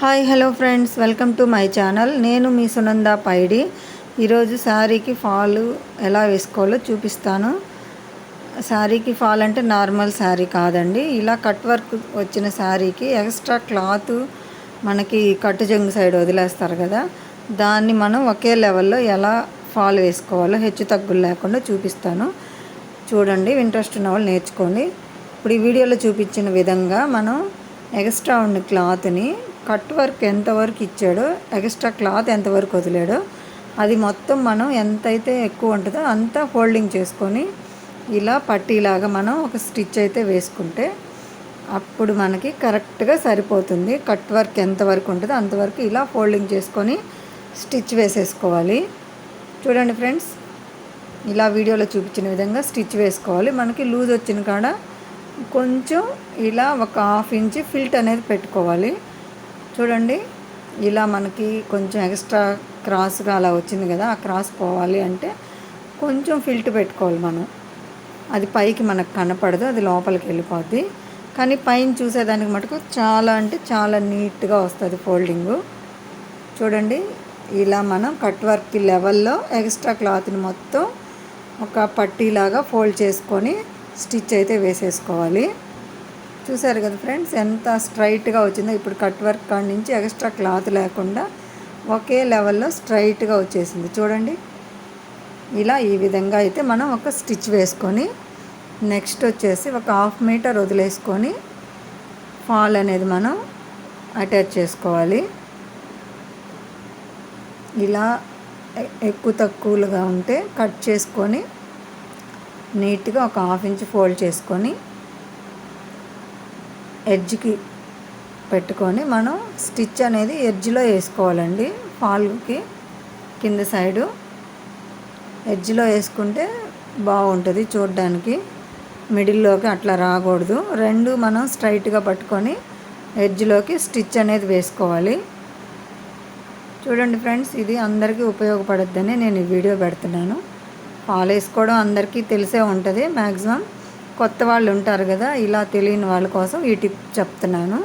Hi hello friends. Welcome to my channel. నేను మీ సునంద పైడి. ఈరోజు శారీకి ఫాల్ ఎలా వేసుకోవాలో చూపిస్తాను. శారీకి ఫాల్ అంటే నార్మల్ శారీ కాదండి. ఇలా కట్ వర్క్ వచ్చిన శారీకి ఎక్స్ట్రా క్లాత్ మనకి కట్టు జంగు సైడ్ వదిలేస్తారు కదా. దాన్ని మనం ఒకే లెవెల్లో ఎలా ఫాల్ వేసుకోవాలో హెచ్చు తగ్గులు లేకుండా చూపిస్తాను. చూడండి ఇంట్రెస్ట్ ఉన్న వాళ్ళు నేర్చుకోండి. ఇప్పుడు ఈ వీడియోలో చూపించిన విధంగా మనం ఎక్స్ట్రా ఉన్న క్లాత్ని కట్ వర్క్ ఎంతవరకు ఇచ్చాడో ఎక్స్ట్రా క్లాత్ ఎంతవరకు వదిలాడో అది మొత్తం మనం ఎంతైతే ఎక్కువ ఉంటుందో అంతా ఫోల్డింగ్ చేసుకొని ఇలా పట్టీలాగా మనం ఒక స్టిచ్ అయితే వేసుకుంటే అప్పుడు మనకి కరెక్ట్గా సరిపోతుంది. కట్ వర్క్ ఎంతవరకు ఉంటుందో అంతవరకు ఇలా ఫోల్డింగ్ చేసుకొని స్టిచ్ వేసేసుకోవాలి. చూడండి ఫ్రెండ్స్ ఇలా వీడియోలో చూపించిన విధంగా స్టిచ్ వేసుకోవాలి. మనకి లూజ్ వచ్చిన కాడ కొంచెం ఇలా ఒక హాఫ్ ఇంచ్ ఫిల్ట్ అనేది పెట్టుకోవాలి. చూడండి ఇలా మనకి కొంచెం ఎక్స్ట్రా క్రాస్గా అలా వచ్చింది కదా ఆ క్రాస్ పోవాలి అంటే కొంచెం ఫిల్ట్ పెట్టుకోవాలి మనం. అది పైకి మనకు కనపడదు అది లోపలికి వెళ్ళిపోద్ది. కానీ పైన చూసేదానికి మటుకు చాలా అంటే చాలా నీట్గా వస్తుంది ఫోల్డింగు. చూడండి ఇలా మనం కట్ వర్క్ లెవెల్లో ఎక్స్ట్రా క్లాత్ని మొత్తం ఒక పట్టీలాగా ఫోల్డ్ చేసుకొని స్టిచ్ అయితే వేసేసుకోవాలి. చూసారు కదా ఫ్రెండ్స్ ఎంత స్ట్రైట్గా వచ్చిందో. ఇప్పుడు కట్ వర్క్ కాడి నుంచి ఎక్స్ట్రా క్లాత్ లేకుండా ఒకే లెవెల్లో స్ట్రైట్గా వచ్చేసింది. చూడండి. ఇలా ఈ విధంగా అయితే మనం ఒక స్టిచ్ వేసుకొని నెక్స్ట్ వచ్చేసి ఒక హాఫ్ మీటర్ వదిలేసుకొని ఫాల్ అనేది మనం అటాచ్ చేసుకోవాలి. ఇలా ఎక్కువ తక్కువలుగా ఉంటే కట్ చేసుకొని నీట్గా ఒక హాఫ్ ఇంచ్ ఫోల్డ్ చేసుకొని ఎడ్జ్కి పెట్టుకొని మనం స్టిచ్ అనేది ఎడ్జ్లో వేసుకోవాలండి. ఫాల్కి కింద సైడు ఎడ్జ్లో వేసుకుంటే బాగుంటుంది చూడడానికి. మిడిల్లోకి అట్లా రాకూడదు. రెండు మనం స్ట్రైట్గా పట్టుకొని ఎడ్జ్లోకి స్టిచ్ అనేది వేసుకోవాలి. చూడండి ఫ్రెండ్స్ ఇది అందరికీ ఉపయోగపడద్దని నేను ఈ వీడియో పెడుతున్నాను. ఫాల్ వేసుకోవడం అందరికీ తెలిసే ఉంటుంది. మ్యాక్సిమం కొత్త వాళ్ళు ఉంటారు కదా ఇలా తెలియని వాళ్ళ కోసం ఈ టిప్ చెప్తున్నాను.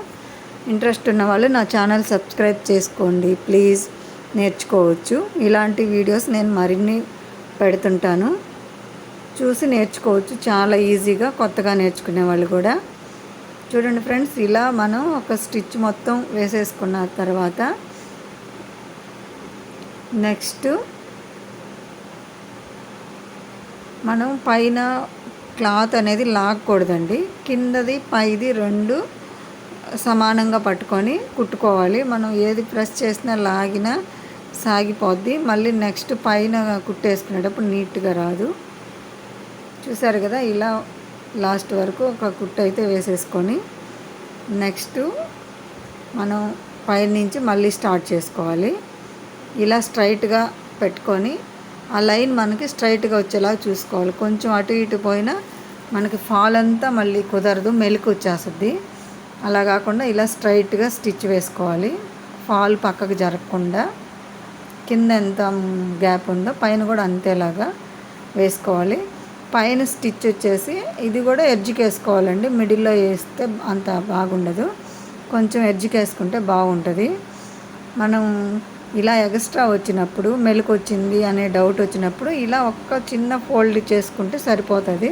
ఇంట్రెస్ట్ ఉన్న వాళ్ళు నా ఛానల్ సబ్స్క్రైబ్ చేసుకోండి ప్లీజ్. నేర్చుకోవచ్చు. ఇలాంటి వీడియోస్ నేను మరిన్ని పెడుతుంటాను. చూసి నేర్చుకోవచ్చు. చాలా ఈజీగా కొత్తగా నేర్చుకునే వాళ్ళు కూడా. చూడండి ఫ్రెండ్స్ ఇలా మనం ఒక స్టిచ్ మొత్తం వేసేసుకున్న తర్వాత నెక్స్ట్ మనం పైన క్లాత్ అనేది లాగకూడదండి కిందది పైది రెండు సమానంగా పట్టుకొని కుట్టుకోవాలి. మనం ఏది ప్రెస్ చేసినా లాగినా సాగిపోద్ది. మళ్ళీ నెక్స్ట్ పైన కుట్టేసుకునేటప్పుడు నీట్గా రాదు. చూసారు కదా ఇలా లాస్ట్ వరకు ఒక కుట్టు అయితే వేసేసుకొని నెక్స్ట్ మనం పైనుంచి మళ్ళీ స్టార్ట్ చేసుకోవాలి. ఇలా స్ట్రైట్గా పెట్టుకొని ఆ లైన్ మనకి స్ట్రైట్గా వచ్చేలా చూసుకోవాలి. కొంచెం అటు ఇటు పోయినా మనకి ఫాల్ అంతా మళ్ళీ కుదరదు మెలకు వచ్చేస్తుంది. అలా కాకుండా ఇలా స్ట్రైట్గా స్టిచ్ వేసుకోవాలి. ఫాల్ పక్కకు జరగకుండా కింద ఎంత గ్యాప్ ఉందో పైన కూడా అంతేలాగా వేసుకోవాలి. పైన స్టిచ్ వచ్చేసి ఇది కూడా ఎడ్జ్కి వేసుకోవాలండి. మిడిల్లో వేస్తే అంత బాగుండదు. కొంచెం ఎడ్జ్కి వేసుకుంటే బాగుంటుంది. మనం ఇలా ఎక్స్ట్రా వచ్చినప్పుడు మెలకు వచ్చింది అనే డౌట్ వచ్చినప్పుడు ఇలా ఒక్క చిన్న ఫోల్డ్ చేసుకుంటే సరిపోతుంది.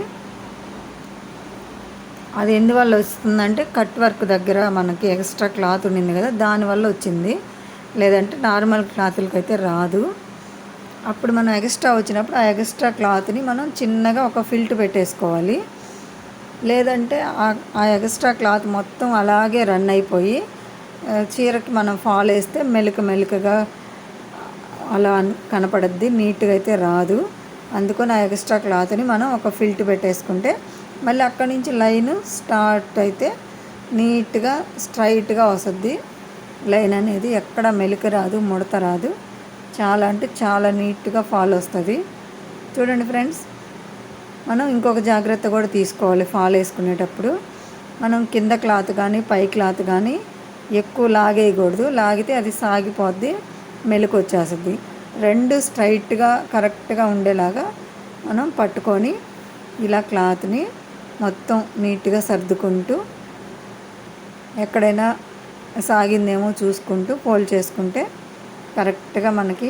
అది ఎందువల్ల వస్తుందంటే కట్ వర్క్ దగ్గర మనకి ఎక్స్ట్రా క్లాత్ ఉండింది కదా దానివల్ల వచ్చింది. లేదంటే నార్మల్ క్లాతులకి అయితే రాదు. అప్పుడు మనం ఎక్స్ట్రా వచ్చినప్పుడు ఆ ఎక్స్ట్రా క్లాత్ని మనం చిన్నగా ఒక ఫిల్ట్ పెట్టేసుకోవాలి. లేదంటే ఆ ఎక్స్ట్రా క్లాత్ మొత్తం అలాగే రన్ అయిపోయి చీరకి మనం ఫాల్ వేస్తే మెలుక మెలుకగా అలా కనపడద్ది నీట్గా అయితే రాదు. అందుకని ఆ ఎక్స్ట్రా క్లాత్ని మనం ఒక ఫిల్ట్ పెట్టేసుకుంటే మళ్ళీ అక్కడి నుంచి లైన్ స్టార్ట్ అయితే నీట్గా స్ట్రైట్గా వస్తుంది. లైన్ అనేది ఎక్కడ మెలుక రాదు ముడత రాదు. చాలా అంటే చాలా నీట్గా ఫాల్ వస్తుంది. చూడండి ఫ్రెండ్స్ మనం ఇంకొక జాగ్రత్త కూడా తీసుకోవాలి ఫాల్ వేసుకునేటప్పుడు. మనం కింద క్లాత్ కానీ పై క్లాత్ కానీ ఎక్కువ లాగేయకూడదు. లాగితే అది సాగిపోద్ది మెలకు వచ్చేస్తుంది రెండు స్ట్రైట్గా కరెక్ట్గా ఉండేలాగా మనం పట్టుకొని ఇలా క్లాత్ని మొత్తం నీట్గా సర్దుకుంటూ ఎక్కడైనా సాగిందేమో చూసుకుంటూ ఫోల్డ్ చేసుకుంటే కరెక్ట్గా మనకి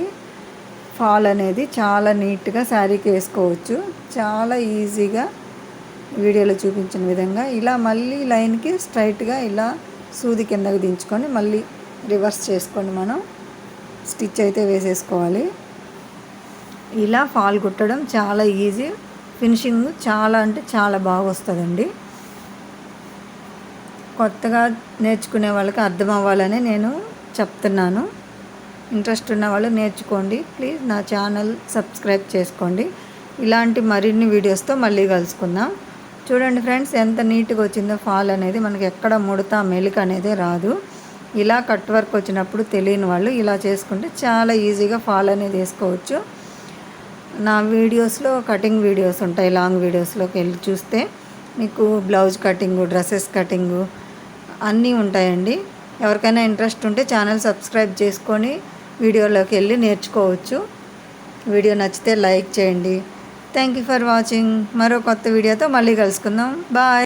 ఫాల్ అనేది చాలా నీట్గా శారీకి వేసుకోవచ్చు. చాలా ఈజీగా వీడియోలో చూపించిన విధంగా ఇలా మళ్ళీ లైన్కి స్ట్రైట్గా ఇలా సూది కిందకు దించుకొని మళ్ళీ రివర్స్ చేసుకొని మనం స్టిచ్ అయితే వేసేసుకోవాలి. ఇలా ఫాల్ కుట్టడం చాలా ఈజీ. ఫినిషింగ్ చాలా అంటే చాలా బాగా వస్తుందండి. కొత్తగా నేర్చుకునే వాళ్ళకి అర్థం అవ్వాలని నేను చెప్తున్నాను. ఇంట్రెస్ట్ ఉన్న వాళ్ళు నేర్చుకోండి. ప్లీజ్ నా ఛానల్ సబ్స్క్రైబ్ చేసుకోండి. ఇలాంటి మరిన్ని వీడియోస్తో మళ్ళీ కలుసుకుందాం. చూడండి ఫ్రెండ్స్ ఎంత నీట్గా వచ్చిందో ఫాల్ అనేది. మనకి ఎక్కడ ముడత మెలిక అనేది రాదు. ఇలా కట్ వర్క్ వచ్చినప్పుడు తెలియని వాళ్ళు ఇలా చేసుకుంటే చాలా ఈజీగా ఫాల్ అనేది వేసుకోవచ్చు. నా వీడియోస్లో కటింగ్ వీడియోస్ ఉంటాయి లాంగ్ వీడియోస్లోకి వెళ్ళి చూస్తే మీకు బ్లౌజ్ కటింగు డ్రెస్సెస్ కటింగు అన్నీ ఉంటాయండి. ఎవరికైనా ఇంట్రెస్ట్ ఉంటే ఛానల్ సబ్స్క్రైబ్ చేసుకొని వీడియోలోకి వెళ్ళి నేర్చుకోవచ్చు. వీడియో నచ్చితే లైక్ చేయండి. థ్యాంక్ యూ ఫర్ వాచింగ్ మరో కొత్త వీడియోతో మళ్ళీ కలుసుకుందాం. బాయ్